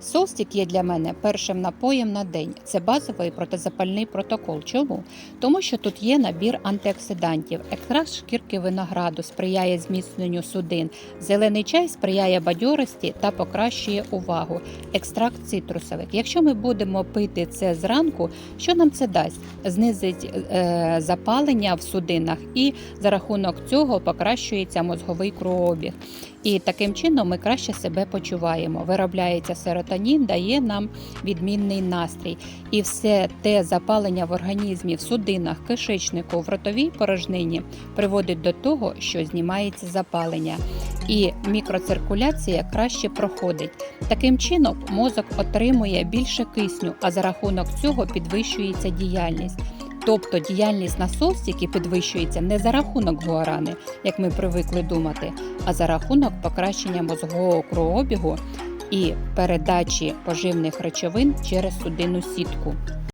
Солстік є для мене першим напоєм на день. Це базовий протизапальний протокол. Чому? Тому що тут є набір антиоксидантів. Екстракт шкірки винограду сприяє зміцненню судин. Зелений чай сприяє бадьорості та покращує увагу. Екстракт цитрусових. Якщо ми будемо пити це зранку, що нам це дасть? Знизить е, запалення в судинах і за рахунок цього покращується мозговий кровообіг. І таким чином ми краще себе почуваємо. Виробляється серотонін, дає нам відмінний настрій. І все те запалення в організмі, в судинах, кишечнику, в ротовій порожнині приводить до того, що знімається запалення. І мікроциркуляція краще проходить. Таким чином мозок отримує більше кисню, а за рахунок цього підвищується діяльність. Тобто діяльність насосів підвищується не за рахунок гуарани, як ми привикли думати, а за рахунок покращення мозгового кровообігу і передачі поживних речовин через судинну сітку.